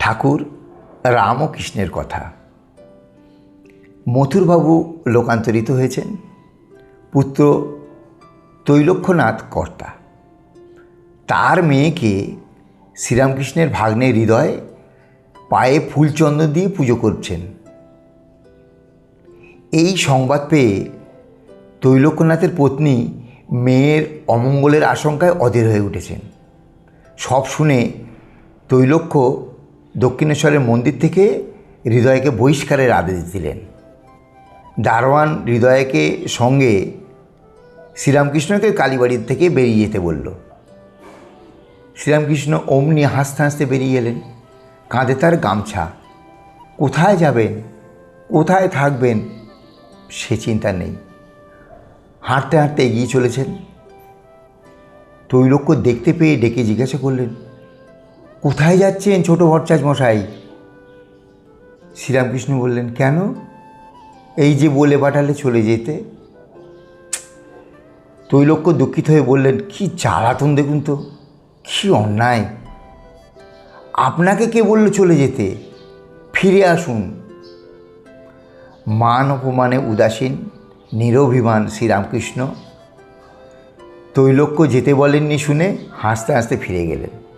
ঠাকুর রাম ও কৃষ্ণের কথা। মথুরবাবু লোকান্তরিত হয়েছেন। পুত্র তৈলক্ষ্যনাথ কর্তা। তার মেয়েকে শ্রীরামকৃষ্ণের ভাগ্নে হৃদয় পায়ে ফুলচন্দন দিয়ে পুজো করছেন। এই সংবাদ পেয়ে তৈলক্যনাথের পত্নী মেয়ের অমঙ্গলের আশঙ্কায় অধীর হয়ে উঠেছেন। সব শুনে তৈলক্য দক্ষিণেশ্বরের মন্দির থেকে হৃদয়কে বহিষ্কারের আদেশ দিলেন। দারোয়ান হৃদয়কে সঙ্গে শ্রীরামকৃষ্ণকে কালীবাড়ির থেকে বেরিয়ে যেতে বলল। শ্রীরামকৃষ্ণ অমনি হাসতে হাসতে বেরিয়ে এলেন। কাঁধে তার গামছা। কোথায় যাবেন? কোথায় থাকবেন? সে চিন্তা নেই। হাঁটতে হাঁটতে এগিয়ে চলেছেন। তৈলক্য দেখতে পেয়ে ডেকে জিজ্ঞাসা করলেন কোথায় যাচ্ছেন ছোট ভট্টাচ মশাই? শ্রীরামকৃষ্ণ বললেন, কেন? এই যে বলে পাঠালে চলে যেতে। তৈলক্য দুঃখিত হয়ে বললেন, কি জ্বালাতন দেখুন তো, কি অন্যায়। আপনাকে কে বলল চলে যেতে? ফিরে আসুন। মান অপমানে উদাসীন, নিরভিমান শ্রীরামকৃষ্ণ। তৈলক্য যেতে বলেননি শুনে হাসতে হাসতে ফিরে গেলেন।